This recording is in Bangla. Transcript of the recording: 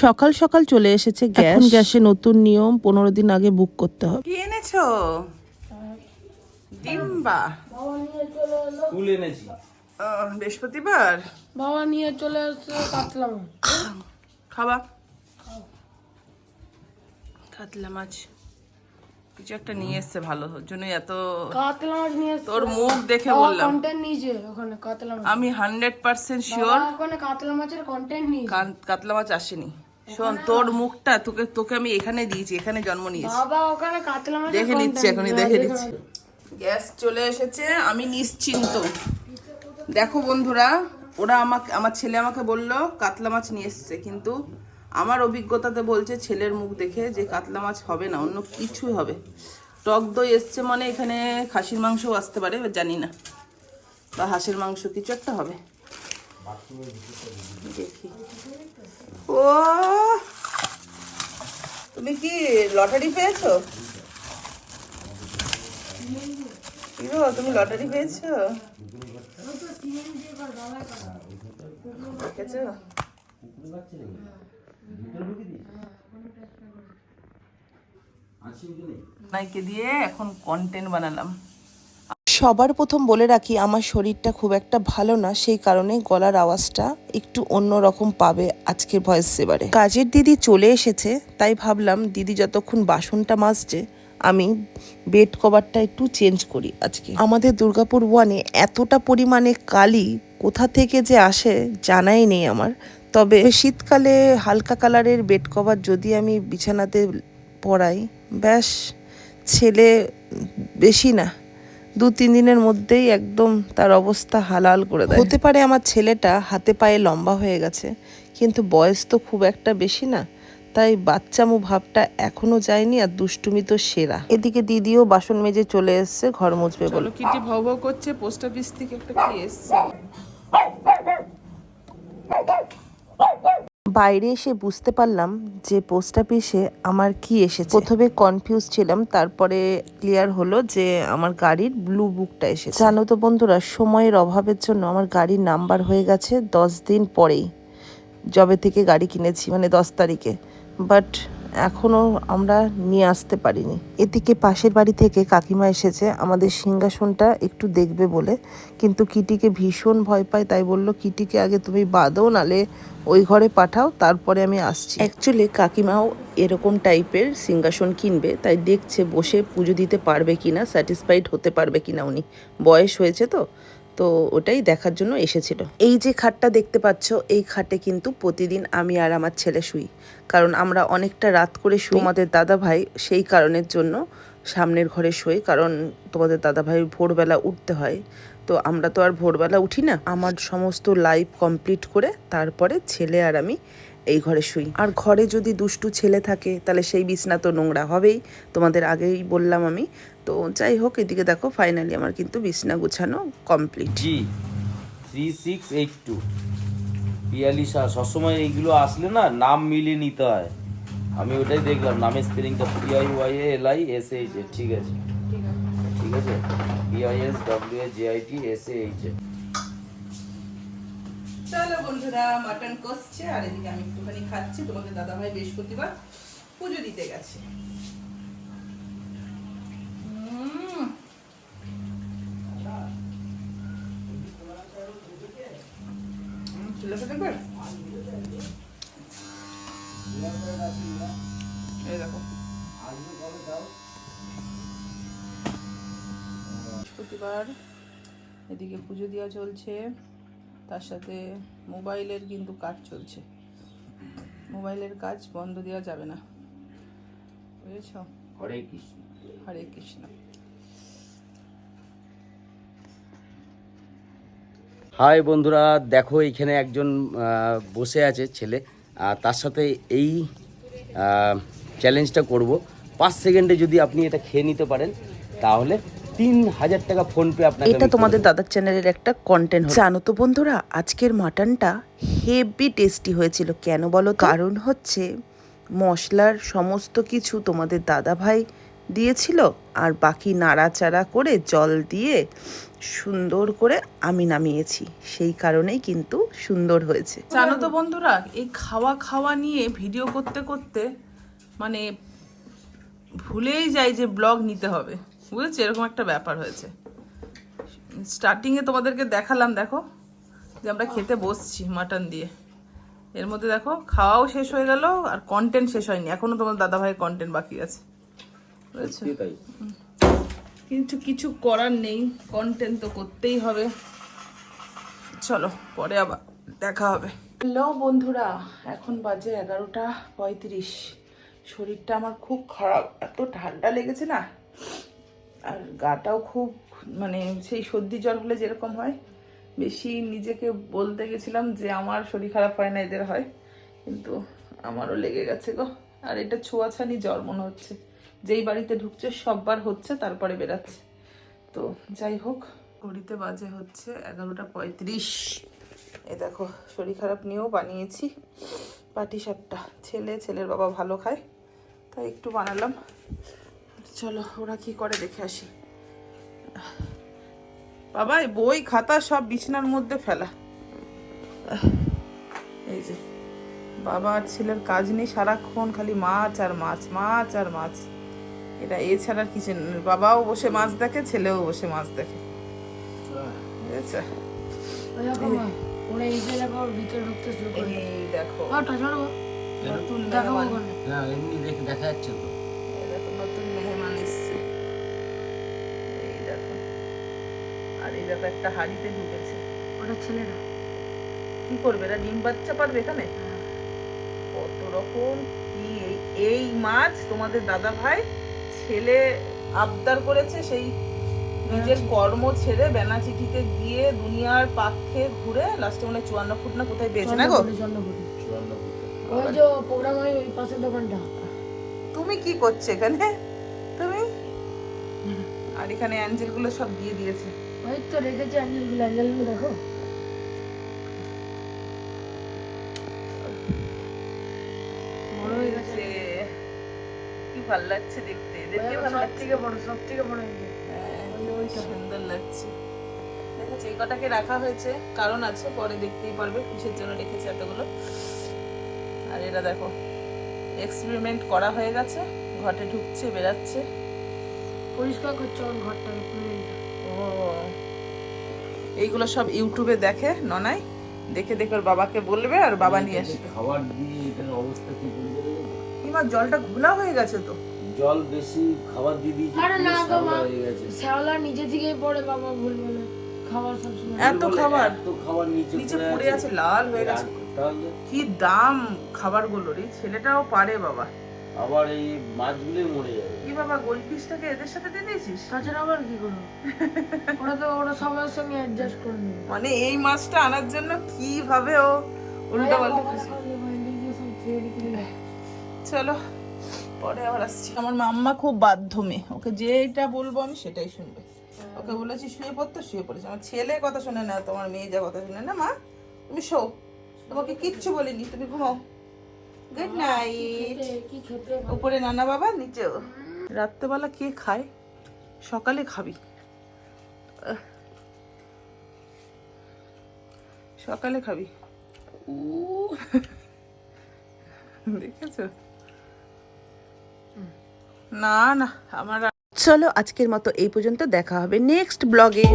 সকাল সকাল চলে এসেছে গ্যাস। গ্যাসে নতুন নিয়ম পনেরো দিন আগে বুক করতে হবে। কি এনেছো? ডিম্বা। ফুল এনেছি। আহ, বৃহস্পতিবার? বাবা নিয়ে চলে এসছে কাতলা মাছ। খাবা। কাতলা মাছ। কিছু একটা নিয়ে এসছে ভালো ওর জন্য এত কাতলা মাছ নিয়ে তোর মুখ দেখে বললাম। কন্টেন্ট নিয়েছে ওখানে কাতলা মাছ। আমি হান্ড্রেড পার্সেন্ট শিওর ওখানে কাতলা মাছের কন্টেন্ট নিয়েছে কাতলা মাছ আসেনি। শোন তোর মুখটা তোকে তোকে আমি এখানে দিয়েছি এখানে জন্ম নিয়েছি। বাবা ওখানে কাতলা মাছের দেখে নিচ্ছি এখনই দেখে নিচ্ছি। গ্যাস চলে এসেছে আমি নিশ্চিন্ত। দেখো বন্ধুরা ওরা আমাকে আমার ছেলে আমাকে বলল কাতলা মাছ নিয়ে এসছে কিন্তু আমার অভিজ্ঞতাতে বলছে ছেলের মুখ দেখে যে কাতলা মাছ হবে না অন্য কিছুই হবে। টক দই এসছে মানে এখানে খাসির মাংসও আসতে পারে জানি না। বা হাঁসের মাংস কিছু একটা হবে। ও তুমি কি লটারি পেয়েছ? তুমি লটারি পেয়েছ? দেখেছ নাইকে দিয়ে এখন কন্টেন্ট বানালাম। সবার প্রথম বলে রাখি, আমার শরীরটা খুব একটা ভালো না, সেই কারণে গলার আওয়াজটা একটু অন্য রকম পাবে আজকের ভয়েস সেবারে কাজের দিদি চলে এসেছে, তাই ভাবলাম দিদি যতক্ষণ বাসনটা মাজছে, আমি বেড কভারটা একটু চেঞ্জ করি আজকে। আমাদের দুর্গাপুর ওয়ানে এতটা পরিমাণে কালি কোথা থেকে যে আসে জানাই নেই আমার। তবে শীতকালে হালকা কালারের বেড কভার যদি আমি বিছানাতে পরাই ব্যাস, ছেলে বেশি না। দু তিন দিনের মধ্যেই একদম তার অবস্থা হালাল করে দেয়। হতে পারে আমার ছেলেটা হাতে পায়ে লম্বা হয়ে গেছে কিন্তু বয়স তো খুব একটা বেশি না তাই বাচ্চামো ভাবটা এখনও যায়নি আর দুষ্টুমি তো সেরা। এদিকে দিদিও বাসন মেজে চলে এসছে ঘর মুছবে বলে। কিটি ভৌ ভৌ করছে পোস্ট অফিস থেকে একটা কি এসছে? বাইরে এসে বুঝতে পারলাম যে পোস্ট অফিসে আমার কি এসেছে। প্রথমে কনফিউজ ছিলাম, তারপরে ক্লিয়ার হলো যে আমার গাড়ির ব্লু বুকটা এসেছে। জানো তো বন্ধুরা, সময়ের অভাবের জন্য আমার গাড়ির নাম্বার হয়ে গেছে দশ দিন পরেই। জবে থেকে গাড়ি কিনেছি মানে দশ তারিখে। বাট এখনও আমরা নিয়ে আসতে পারিনি। এদিকে পাশের বাড়ি থেকে কাকিমা এসেছে, আমাদের সিংহাসনটা একটু দেখবে বলে। কিন্তু কিটিকে ভীষণ ভয় পায়, তাই বলল, কিটিকে আগে তুমি বাঁধো, নালে ওই ঘরে পাঠাও, তারপরে আমি আসছি। অ্যাকচুয়ালি কাকিমাও এরকম টাইপের সিংহাসন কিনবে, তাই দেখছে, বসে পুজো দিতে পারবে কিনা স্যাটিসফাইড হতে পারবে কিনা উনি। বয়স হয়েছে তো তো ওটাই দেখার জন্য এসেছিল। এই যে খাটটা দেখতে পাচ্ছ এই খাটে কিন্তু প্রতিদিন আমি আর আমার ছেলে শুই। কারণ আমরা অনেকটা রাত করে শুই। আমাদের দাদা ভাই সেই কারণের জন্য সামনের ঘরে শুই কারণ তোমাদের দাদা ভাই ভোরবেলা উঠতে হয়। তো আমরা তো আর ভোরবেলা উঠি না। আমার সমস্ত লাইফ কমপ্লিট করে তারপরে ছেলে আর আমি এই ঘরে শুই। আর ঘরে যদি দুষ্টু ছেলে থাকে, তাহলে সেই বিছনা তো নোংরা হবেই। তোমাদের আগেই বললাম আমি। তো যাই হোক, এদিকে দেখো ফাইনালি আমার কিন্তু বিছনা গুছানো complete G three six eight two Piyali Shah সবসময় এইগুলো আসলে না, নাম মিলিয়ে নিতে হয়। আমি ওটাই দেখলাম, নামের স্পেলিংটা P I Y A L I S H A ঠিক আছে? ঠিক আছে? P I A J I T S A H A চলো বন্ধুরা মাটন কষছে, আর এদিকে আমি একটুখানি খাচ্ছি। তোমাদের দাদা ভাই বৃহস্পতিবার পুজো দিতে গেছে। বৃহস্পতিবার এদিকে পুজো দেওয়া চলছে। তার সাথে মোবাইলের কিন্তু কাজ চলছে। মোবাইলের কাজ বন্ধ দেওয়া যাবে না। বুঝেছ? হরে কৃষ্ণ। হরে কৃষ্ণ। হাই বন্ধুরা দেখো এখানে একজন বসে আছে ছেলে। আর তার সাথে এই চ্যালেঞ্জটা করব। পাঁচ সেকেন্ডে যদি আপনি এটা খেয়ে নিতে পারেন তাহলে তিন হাজার টাকা ফোনপে আপনাকে এটা তোমাদের দাদার চ্যানেলের একটা কন্টেন্ট জানো তো বন্ধুরা আজকের মাটনটা হেভি টেস্টি হয়েছিল। কেন বলো কারণ হচ্ছে মশলার সমস্ত কিছু তোমাদের দাদা ভাই দিয়েছিল আর বাকি নাড়াচাড়া করে জল দিয়ে সুন্দর করে আমি নামিয়েছি। সেই কারণেই কিন্তু সুন্দর হয়েছে। জানো তো বন্ধুরা এই খাওয়া খাওয়া নিয়ে ভিডিও করতে করতে মানে ভুলেই যাই যে ব্লগ নিতে হবে। বুঝেছি এরকম একটা ব্যাপার হয়েছে। স্টার্টিংয়ে তোমাদেরকে দেখালাম দেখো যে আমরা খেতে বসছি মাটন দিয়ে। এর মধ্যে দেখো খাওয়াও শেষ হয়ে গেল আর কন্টেন্ট শেষ হয়নি। এখনও তোমার দাদা ভাইয়ের কন্টেন্ট বাকি আছে। বুঝেছ? কিন্তু কিছু করার নেই কন্টেন্ট তো করতেই হবে। চলো পরে আবার দেখা হবে। হ্যালো বন্ধুরা এখন বাজে এগারোটা পঁয়ত্রিশ। শরীরটা আমার খুব খারাপ এত ঠান্ডা লেগেছে না? আর গাটাও খুব মানে সেই সর্দি জ্বর হলে যেরকম হয়, বেশি নিজেকে বলতে গেছিলাম যে আমার শরীর খারাপ হয় না, এদের হয়, কিন্তু আমারও লেগে গেছে গো। আর এটা ছোঁয়াছানি জ্বর মনে হচ্ছে। যেই বাড়িতে ঢুকছে, সববার হচ্ছে, তারপরে বেরাচ্ছে। তো যাই হোক, ঘড়িতে বাজে হচ্ছে এগারোটা পঁয়ত্রিশ। এ দেখো, শরীর খারাপ নিয়েও বানিয়েছি পাটি সাপটা ছেলে, ছেলের বাবা ভালো খায়, তাই একটু বানালাম। চলো ওরা কি করে দেখে আসি। বাবা এই বই খাতা সব বিছানার মধ্যে ফেলা। এই যে বাবা আর ছেলের কাজ নেই সারাক্ষণ খালি মাছ আর মাছ মাছ আর মাছ। এটা এছাড়া আর কিছু নেই। বাবাও বসে মাছ দেখে ছেলেও বসে মাছ দেখে। দেখো। এসে দেখো ওর ভিতরে এই একটা হাড়িতে ঢুকেছে। ওটা ছেলেরা। কি করবে? এরা ডিম বাচ্চা পারবে এখানে? কত রকম কি এই- এই মাছ তোমাদের দাদা ভাই ছেলে আবদার করেছে সেই নিজের কর্ম ছেড়ে বেনাচিটিতে গিয়ে দুনিয়ার পাক্ষে ঘুরে লাস্টে মনে চুয়ান্ন ফুট না কোথায় পেয়েছে না গো? চন্দ্রপুরে, চন্দ্রপুরে। চুয়ান্ন ফুট। ওই যে প্রোগ্রাম হয় ওই পাশের দোকানটা। তুমি কি করছ এখানে? তুমি? আর এখানে অ্যাঞ্জেলগুলো সব দিয়ে দিয়েছে। ওই তো রেখেছে দেখো। বড় হয়ে গেছে। কি ভালো লাগছে দেখতে এদেরকে সব থেকে বড় সব থেকে বড় সুন্দর লাগছে। দেখেছ এই কটাকে রাখা হয়েছে কারণ আছে পরে দেখতেই পারবে কিসের জন্য রেখেছে এতগুলো। আর এরা দেখো এক্সপেরিমেন্ট করা হয়ে গেছে ঘটে ঢুকছে বেরাচ্ছে। পরিষ্কার করছে ওর ঘরটাকে পুরো এইগুলো সব ইউটিউবে দেখে ননাই। দেখে দেখে ওর বাবাকে বলবে আর বাবা নিয়ে আসবে। খাবার দিয়ে এটার অবস্থা কি এবার জলটা ঘোলা হয়ে গেছে তো। জল বেশি খাবার দিয়ে দিয়েছি আরে না গো মা। শ্যাওলা নিজে থেকেই পড়ে বাবা ভুলবে না খাবার সবসময় এত খাবার। তো খাবার নিচে নিচে পড়ে আছে। লাল হয়ে গেছে। কি দাম খাবারগুলোর রে ছেলেটাও পারে বাবা। আবার এই মাছগুলোই মরে যাবে। কি বাবা গোল পিসটাকে এদের সাথে দিয়ে দিয়েছিস? তাছাড়া আবার কি করব? ওরা তো ওরা সবার সঙ্গে অ্যাডজাস্ট করে নেবে। মানে এই মাছটা আনার জন্য কীভাবে ও উল্টো পাল্টা চলো পরে আবার আসছি। আমার মাম্মা খুব বাধ্য মেয়ে। ওকে যেটা বলব আমি সেটাই শুনবে। ওকে বলেছি শুয়ে পড়তে শুয়ে পড়েছে। আমার ছেলে কথা শুনে না তোমার মেয়ে যা কথা শুনে না মা তুমি শো। তোমাকে কিচ্ছু বলিনি তুমি ঘুমাও। গুড নাইট উপরে নানা বাবা নিচেও রাত্রেবেলা কে খায়? সকালে খাবি। সকালে খাবি। দেখেছ? না না আমার চলো আজকের মতো এই পর্যন্ত দেখা হবে নেক্সট ব্লগে।